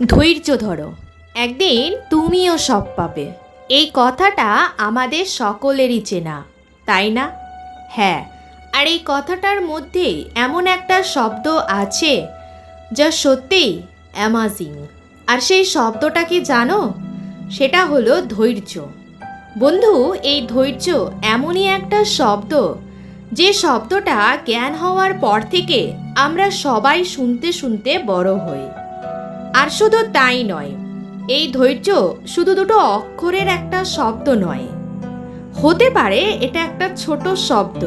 ধৈর্য ধরো। একদিন তুমিও সব পাবে। এই কথাটা আমাদের সকলেরই চেনা, তাই না? হ্যাঁ আর এই কথাটার মধ্যেই এমন একটা শব্দ আছে যা সত্যিই অ্যামাজিং আর সেই শব্দটা কি জানো? সেটা হলো ধৈর্য। বন্ধু, এই ধৈর্য এমনই একটা শব্দ যে শব্দটা জ্ঞান হওয়ার পর থেকে আমরা সবাই শুনতে শুনতে বড় হই। আর শুধু তাই নয়, এই ধৈর্য শুধু দুটো অক্ষরের একটা শব্দ নয়। হতে পারে এটা একটা ছোট শব্দ,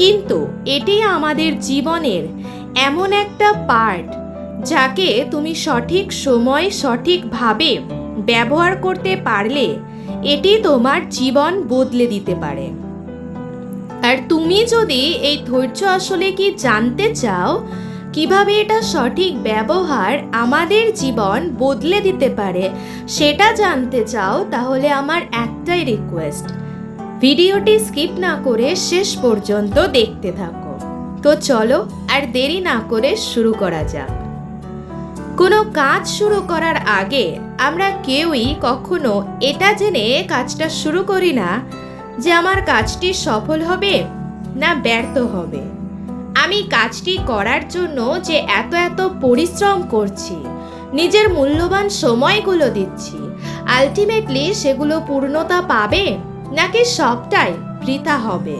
কিন্তু এটি আমাদের জীবনের এমন একটা পার্ট যাকে তুমি সঠিক সময় সঠিকভাবে ব্যবহার করতে পারলে এটি তোমার জীবন বদলে দিতে পারে। আর তুমি যদি এই ধৈর্য আসলে কি জানতে চাও কীভাবে এটা সঠিক ব্যবহার আমাদের জীবন বদলে দিতে পারে সেটা জানতে চাও, তাহলে আমার একটাই রিকোয়েস্ট ভিডিওটি স্কিপ না করে শেষ পর্যন্ত দেখতে থাকো। তো চলো আর দেরি না করে শুরু করা যাক। কোনো কাজ শুরু করার আগে আমরা কেউই কখনো এটা জেনে কাজটা শুরু করি না যে আমার কাজটি সফল হবে না ব্যর্থ হবে। আমি কাজটি করার জন্য যে এত এত পরিশ্রম করছি, নিজের মূল্যবান সময়গুলো দিচ্ছি আলটিমেটলি সেগুলো পূর্ণতা পাবে নাকি সবটাই বৃথা হবে?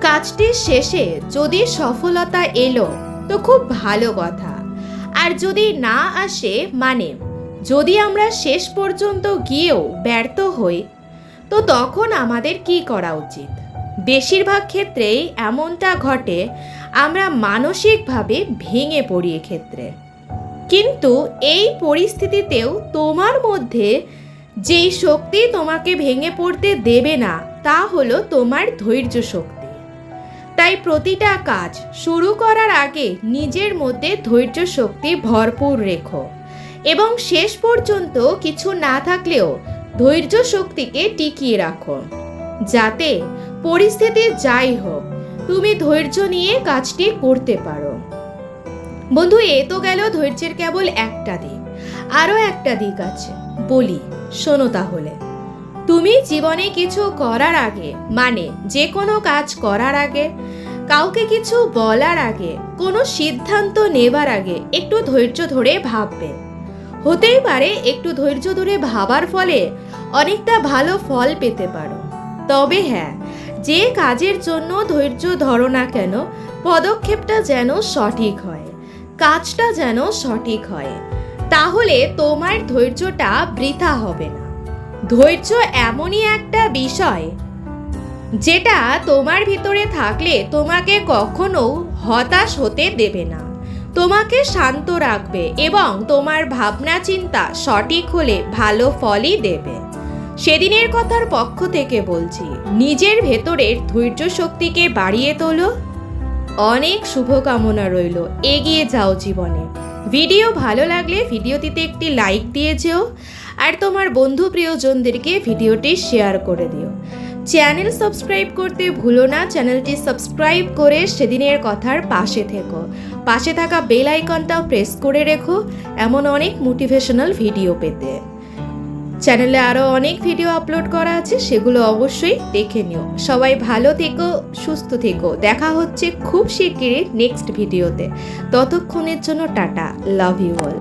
কাজটির শেষে যদি সফলতা এলো, তো খুব ভালো কথা। আর যদি না আসে মানে যদি আমরা শেষ পর্যন্ত গিয়েও ব্যর্থ হই, তো তখন আমাদের কি করা উচিত? বেশিরভাগ ক্ষেত্রেই এমনটা ঘটে, আমরা মানসিকভাবে ভেঙে পড়ি ক্ষেত্রে কিন্তু এই পরিস্থিতিতেও তোমার মধ্যে যেই শক্তি তোমাকে ভেঙে পড়তে দেবে না, তা হলো তোমার ধৈর্য শক্তি। তাই প্রতিটা কাজ শুরু করার আগে নিজের মধ্যে ধৈর্য শক্তি ভরপুর রেখো এবং শেষ পর্যন্ত কিছু না থাকলেও ধৈর্য শক্তিকে টিকিয়ে রাখো। যাতে পরিস্থিতি যাই হোক, তুমি ধৈর্য নিয়ে কাজটি করতে পারো। বন্ধু, এ তো গেল ধৈর্যের কেবল একটা দিক। আরও একটা দিক আছে। বলি, শোনো তাহলে। তুমি জীবনে কিছু করার আগে মানে যে কোনো কাজ করার আগে, কাউকে কিছু বলার আগে, কোনো সিদ্ধান্ত নেবার আগে একটু ধৈর্য ধরে ভাববে। হতেই পারে একটু ধৈর্য ধরে ভাবার ফলে অনেকটা ভালো ফল পেতে পারো। তবে হ্যাঁ যে কাজের জন্য ধৈর্য ধরো না কেন, পদক্ষেপটা যেন সঠিক হয়, কাজটা যেন সঠিক হয়। তাহলে তোমার ধৈর্যটা বৃথা হবে না। ধৈর্য এমনই একটা বিষয় যেটা তোমার ভিতরে থাকলে তোমাকে কখনো হতাশ হতে দেবে না। তোমাকে শান্ত রাখবে এবং তোমার ভাবনা চিন্তা সঠিক হলে ভালো ফলই দেবে। সেদিনের কথার পক্ষ থেকে বলছি, নিজের ভেতরের ধৈর্য শক্তিকে বাড়িয়ে তোলো। অনেক শুভকামনা রইল, এগিয়ে যাও জীবনে। ভিডিও ভালো লাগলে ভিডিওটিতে একটি লাইক দিয়ে যেও, আর তোমার বন্ধু প্রিয়জনদেরকে ভিডিওটি শেয়ার করে দিও। চ্যানেল সাবস্ক্রাইব করতে ভুলো না, চ্যানেলটি সাবস্ক্রাইব করে সেদিনের কথার পাশে থেকো। পাশে থাকা বেল আইকনটাও প্রেস করে রেখো, এমন অনেক মোটিভেশনাল ভিডিও পেতে। চ্যানেলে আরও অনেক ভিডিও আপলোড করা আছে, সেগুলো অবশ্যই দেখে নিও। সবাই ভালো থেকো, সুস্থ থেকো। দেখা হচ্ছে খুব শিগগিরই নেক্সট ভিডিওতে ততক্ষণের জন্য টাটা লাভ ইউ অল